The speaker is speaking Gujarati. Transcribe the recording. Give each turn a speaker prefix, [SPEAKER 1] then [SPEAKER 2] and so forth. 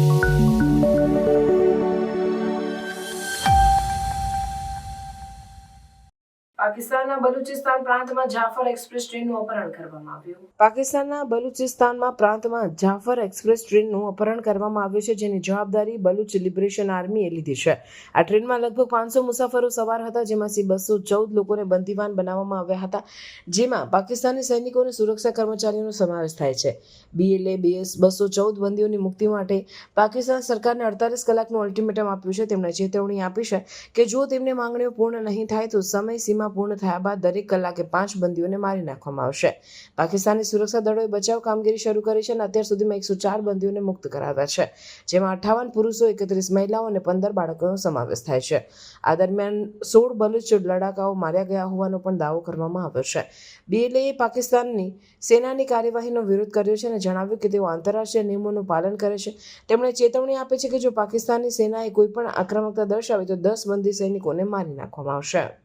[SPEAKER 1] Thank you. પાકિસ્તાનના બલુચિસ્તાન પ્રાંતમાં જાફર એક્સપ્રેસ ટ્રેનનું અપહરણ કરવામાં આવ્યું. પાકિસ્તાનના બલુચિસ્તાનમાં પ્રાંતમાં જાફર એક્સપ્રેસ ટ્રેનનું અપહરણ કરવામાં આવ્યું છે, જેની જવાબદારી બલુચ લિબરેશન આર્મીએ લીધી છે. આ ટ્રેનમાં લગભગ પાંચસો મુસાફરો સવાર હતા જેમાંથી બસો ચૌદ લોકોને બંદીવાન બનાવવામાં આવ્યા હતા, જેમાં પાકિસ્તાની સૈનિકો અને સુરક્ષા કર્મચારીઓનો સમાવેશ થાય છે. બીએલએ બીએસ બસો ચૌદ બંદીઓની મુક્તિ માટે પાકિસ્તાન સરકારને અડતાલીસ કલાકનું અલ્ટિમેટમ આપ્યું છે. તેમણે ચેતવણી આપી છે કે જો તેમની માંગણીઓ પૂર્ણ નહીં થાય, તો સમય સીમા પૂર્ણ થયા બાદ દરેક કલાકે પાંચ બંદીઓને મારી નાખવામાં આવશે. પાકિસ્તાની સુરક્ષા દળોએ બચાવ કામગીરી શરૂ કરી છે અને અત્યાર સુધીમાં એકસો ચાર બંદીઓને મુક્ત કરાવ્યા છે, જેમાં અઠ્ઠાવન પુરુષો, એકત્રીસ મહિલાઓ અને પંદર બાળકોનો સમાવેશ થાય છે. આ દરમિયાન સોળ બલુચ લડાકાઓ માર્યા ગયા હોવાનો પણ દાવો કરવામાં આવ્યો છે. બીએલએએ પાકિસ્તાનની સેનાની કાર્યવાહીનો વિરોધ કર્યો છે અને જણાવ્યું કે તેઓ આંતરરાષ્ટ્રીય નિયમોનું પાલન કરે છે. તેમણે ચેતવણી આપી છે કે જો પાકિસ્તાની સેનાએ કોઈપણ આક્રમકતા દર્શાવી તો દસ બંદી સૈનિકોને મારી નાખવામાં આવશે.